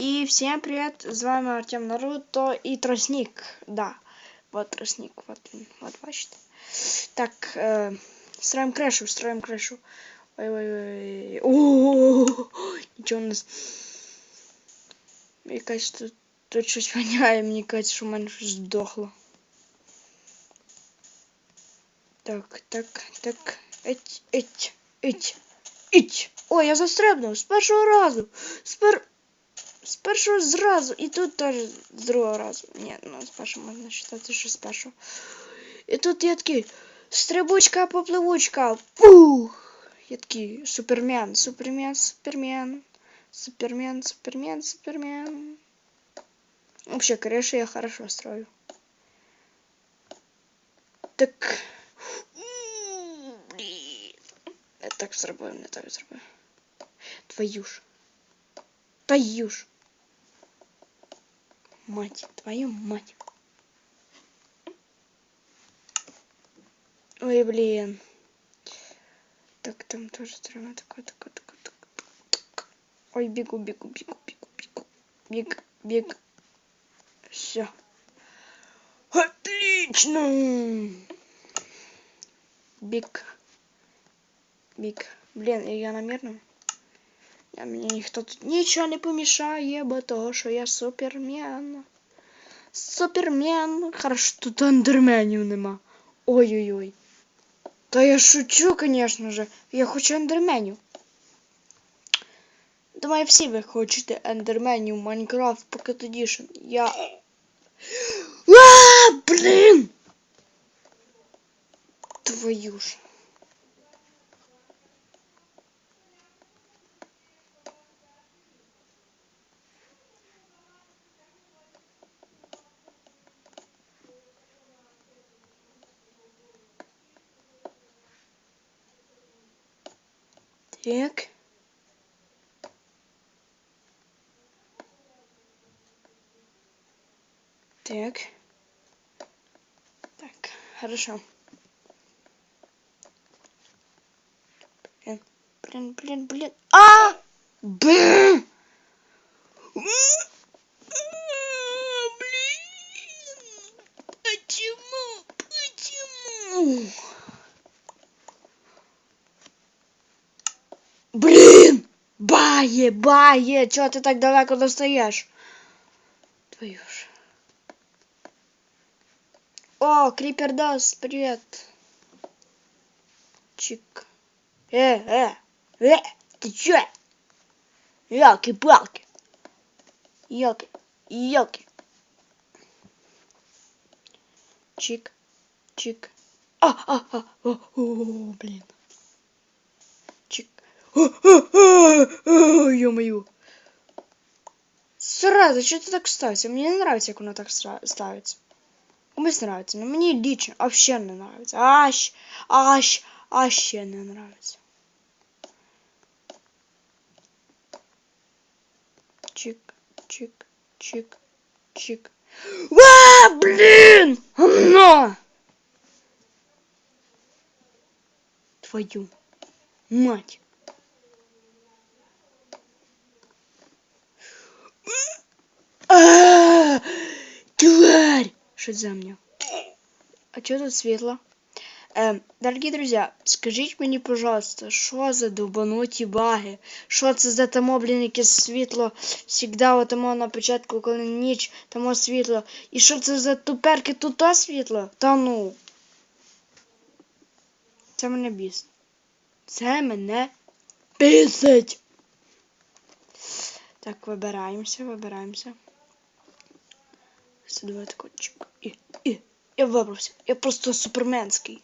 И всем привет, с вами Артем Наруто и Тростник, да, вот Тростник, вот, він, вот бачите. Так, э, строим крышу, строим крышу. Ой-ой-ой, о нічого у нас. Якась тут, тут щось воняє, мені кажеться, що в мене щось здохло. Так, так, так, еть, еть, еть, еть. Ой, я застрибнув з першого разу. З пер... З першого зразу. І тут теж з другого разу. Ні, ну з першого можна вважати, що з першого. І тут я такий. Стрибучка, попливучка. Пух! Я такий супермен, супермен, супермен. Супермен, супермен, супермен. Вообще, крыши я хорошо строю. Так. М, Блін. Я так зробив, не так зробив. Твою ж. Твою ж. Мать, твою мать. Ой, блин. Так, там тоже треба такое, такое, такое, такое. Ой, бегу, бегу, бегу, бегу, бегу. Бег, бег. Все. Отлично. Бег. Бег. Блин, я на мирном. А мені ніхто тут нічого не помішає, бо того, що я супермен. Супермен. Хорошо, тут андерменів нема. Ой-ой-ой. Та я шучу, конечно же. Я хочу ендерменів. Думаю, всі ви хочете ендерменів Minecraft Pocket Edition. Я. А, блін! Твою ж. Так. Так. Так, хорошо. Блин, блин, блин, блин. А! Блин! Бає, бає! Чого ти так далеко достаєш? Твою ж. О, Крипер Дас, привет. Чик. Э, э, э, ты чё? Ёлки-палки. Ёлки, ёлки. Чик, чик. А, а, а, о, о, блин. Ё-моё. Сразу, что ты так ставится? Мне не нравится, как оно так ставится. Комусь нравится, но мне лично вообще не нравится. Аж, аж, вообще не нравится. Чик, чик, чик, чик. А, блин! Говно! Твою мать. За мне? А что тут светло? Эм, дорогие друзья, скажіть мені, пожалуйста, що за довбануті баги? Що це за тамо, блін, світло? Всігда отамо на початку, коли ніч, тамо світло. І що це за туперки тут то світло? Та ну. Це мене бісить. Це мене бісить. Так, вибираємося, вибираємося. Все, давай тако, чик, і, і. Я вибрався. Я просто суперменський.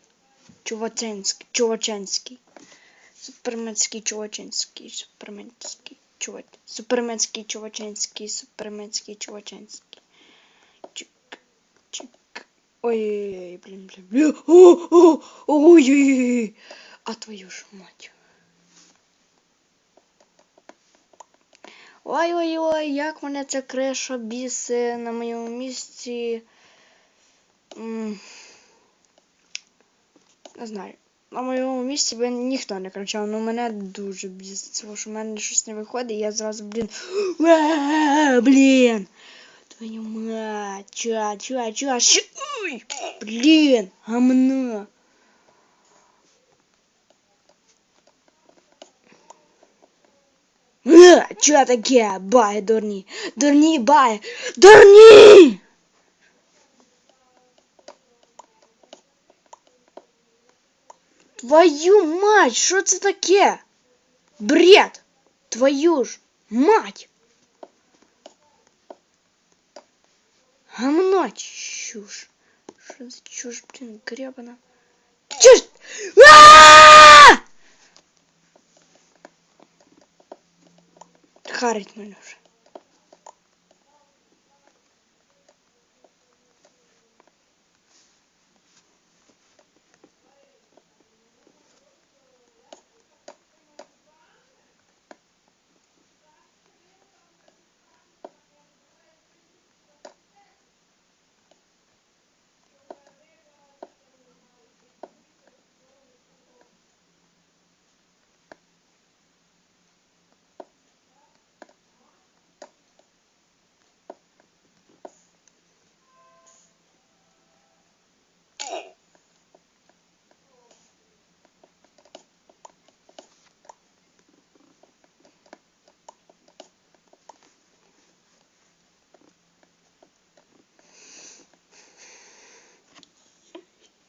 Чуваченський, чуваченський. Суперменський, чуваченський, суперменський, чувач. Суперменський, чуваченський, суперменський, чуваченський. Чик, чик. Ой-ой-ой, блін, блін, блін. Ой-ой-ой. А твою ж мать. Ой-ой-ой, як мене ця криша біси на моєму місці. М, Не знаю. На моєму місці би ніхто не кричав, але мене дуже бісить, тому що в мене щось не виходить, і я зразу, блін. Ге, блін. Твою мать, ча, ча, ча, щ... Ой, блін, гамно. Е, Чо таке? Бає, дурні. Дурні, бає. Дурні! Твою мать, що це таке? Бред! Твою ж мать! Гамно чушь. Что за чушь, блин, гребана? Чушь! А! Харить мене вже.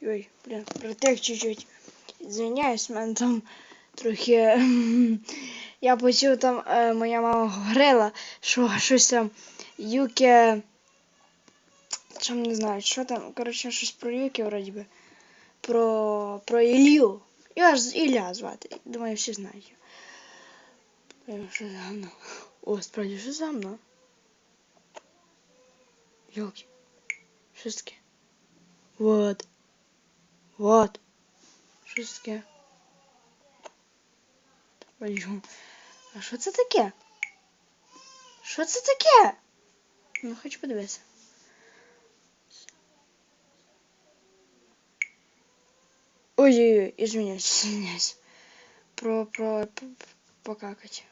Ой, блін, протек чуть-чуть. Извиняюсь, мене там трохи. Я почув там, е, моя мама говорила, що щось там Юке. Чом не знаю, що там, коротше, щось про Юке вроді би. Про. про Ілью. Його ж Ілля звати. Думаю, всі знають. Що за гамно? О, справді, що за гамно? Йоки. Що таке? Вот. Вот. Що це таке? Твою. А що це таке? Що це таке? Ну, хочу подивитися. Ой-ой-ой, извиняюсь, извиняюсь. Про, про, п- п- покакать.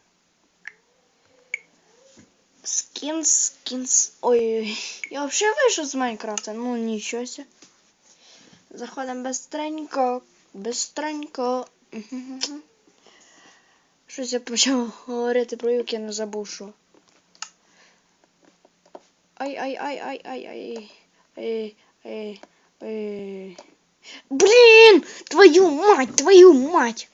Скинс, скинс. Ой-ой-ой. Я вообще вышел с Майнкрафта. Ну, ничего себе. Заходимо быстренько. Мгм. Щось я почав говорити про юк, я не забув, що. Ай, ай, ай, ай. Блін! Твою мать, твою мать!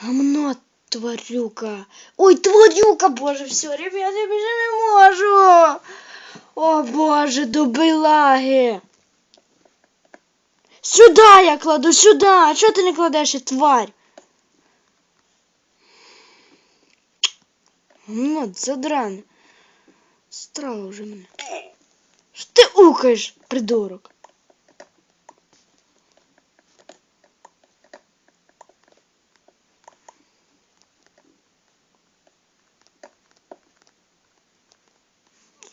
Гамно, тварюка. Ой, тварюка, боже, все, ребята, я більше не можу. О, боже, добилаги. Сюда я кладу, сюда. Чого ти не кладеш, тварь? Ну, задран. Страла уже мене. Що ти укаєш, придурок?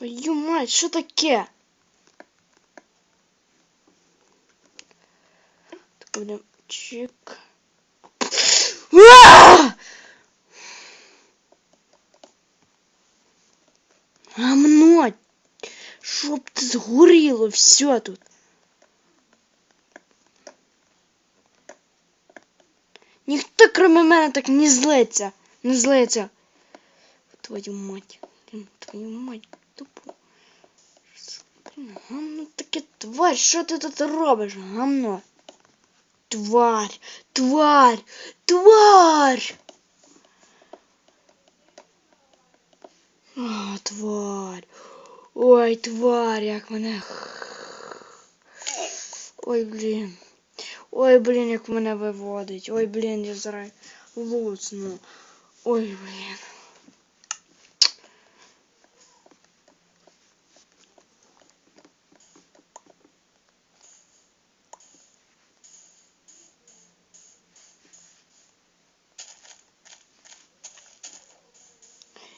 Твою мать, що таке? Так будем чик. Гамно! Щоб ти згоріло все тут. Ніхто, кроме мене, так не злиться. Не злиться. Твою мать. Твою мать, тупо. Гамно таке тварь, що ти тут робиш? Гамно. Тварь, тварь, тварь. О, тварь. Ой, тварь, як мене. Ой, блін. Ой, блін, як мене виводить. Ой, блін, я зараз луцну. Ой, блін.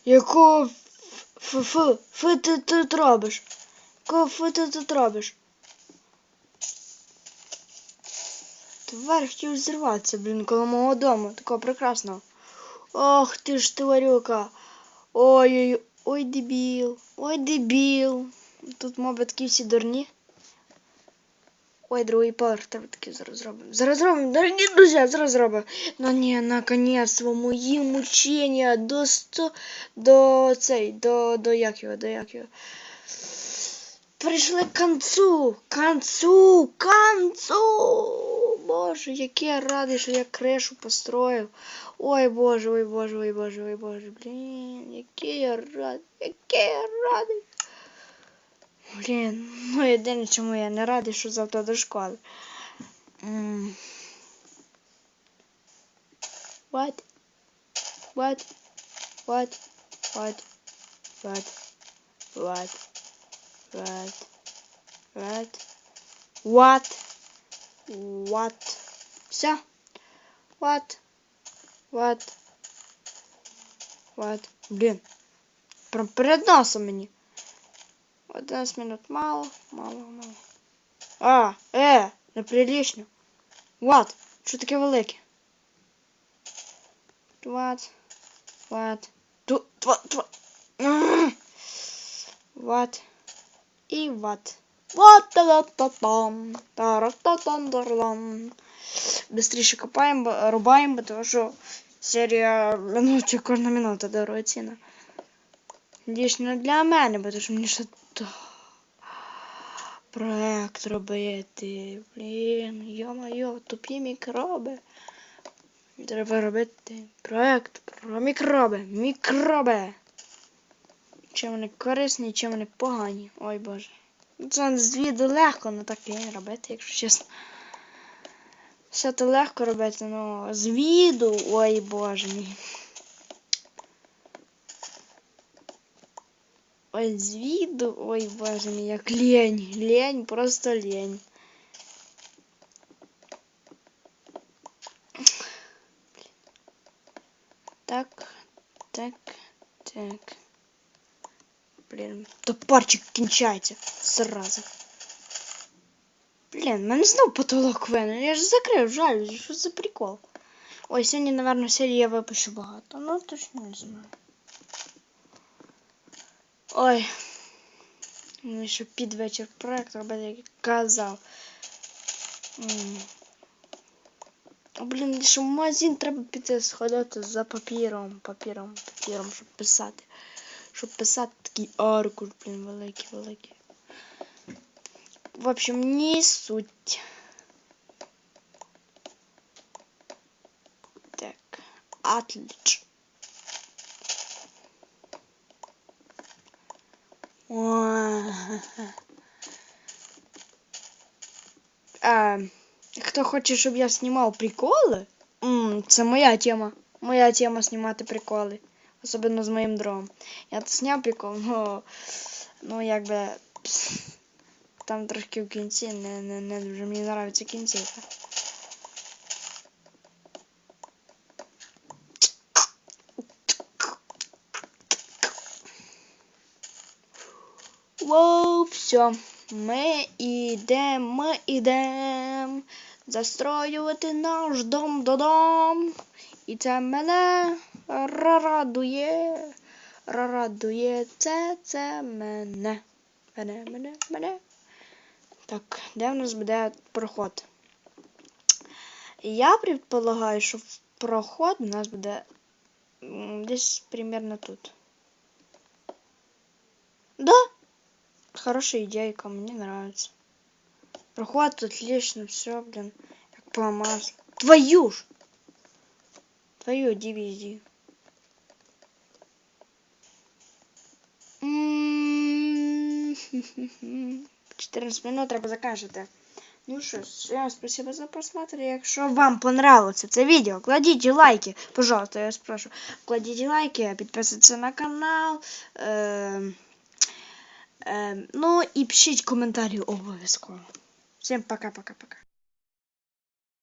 Якого ф ф ф ти тут робиш? Якого ф ти тут робиш? Тварь хотів зірватися, блін, коло мого дому, такого прекрасного. Ох ти ж тварюка. Ой-ой, ой, дебіл, ой, дебіл. Тут, мабуть, такі всі дурні. Ой, другий поверх, треба таки зараз зробимо. Зараз зробимо, дорогі друзі, зараз зробимо. Ну ні, наконец-то, мої мучення до 100, до цей, до, до як його, до як його. Прийшли к концу, концу, концу. Боже, який я радий, що я кришу построїв. Ой боже, ой боже, ой боже, ой боже, блін, який я радий, який я радий. Блін, ну єдине, чому я не радий, що завтра до школи. М. What? What? What? What? What? What? What? What? What? What? Все? What? What? What? Блін. Перед носом мені. 11 минут. Мало, мало, мало. А, е, неприлично. What? Що таке велике? What? What? Ту, тва, тва. What? І what? Вот та та там та та там дарлам Бистріше копаємо, рубаємо, тому що серія минуті кожна минута дорогоцінна. Лічно для мене, бо тому що мені ще проект робити. Блін, йо-моє, тупі мікроби. Треба робити проект про мікроби. Мікроби. Чим вони корисні, чим вони погані. Ой боже. Ну, Це з легко, ну так і робити, якщо чесно. Все то легко робити, ну з ой боже мій. Ой, з віду, ой боже мій, як лень. Лень, просто лень. Так, так, так. Блін, топорчик кінчається сразу. Блін, в мене знов потолок винен. Я ж закрив, жаль, що за прикол. Ой, сьогодні, напевно, серії я випущу багато. Ну, точно не знаю. Ой. Мені ще під вечір проект робити, як казав. М. Блін, ще магазин треба піти сходити за папіром, папіром, папіром, щоб писати. Щоб писати такий аркуш, блін, великий, великий. В общем, не суть. Так, отлично. А, хто хоче, щоб я знімав приколи? Це моя тема. Моя тема знімати приколи. Особливо з моїм другом. Я тут зняв прикол, но ну якби там трошки в кінці не, дуже мені подобається кінцівка. Воу, все. Ми ідемо, ми ідемо застроювати наш дом додом. І це мене радує. Радує це, це мене. Мене, мене, мене. Так, де в нас буде проход? Я предполагаю, що проход у нас буде десь примерно тут. Да? Хорошая идейка, мне нравится. Проход отлично, все, блин, как по маслу. Твою ж! Твою дивизию. М, 14 минут треба заканчивать. Ну що ж, всем спасибо за просмотр. Якщо вам понравилось це відео, кладіть лайки. Пожалуйста, я спрошу. Кладіть лайки, підписуйтесь на канал. Е, е, ну і пишіть коментарі обов'язково. Всім пока-пока-пока.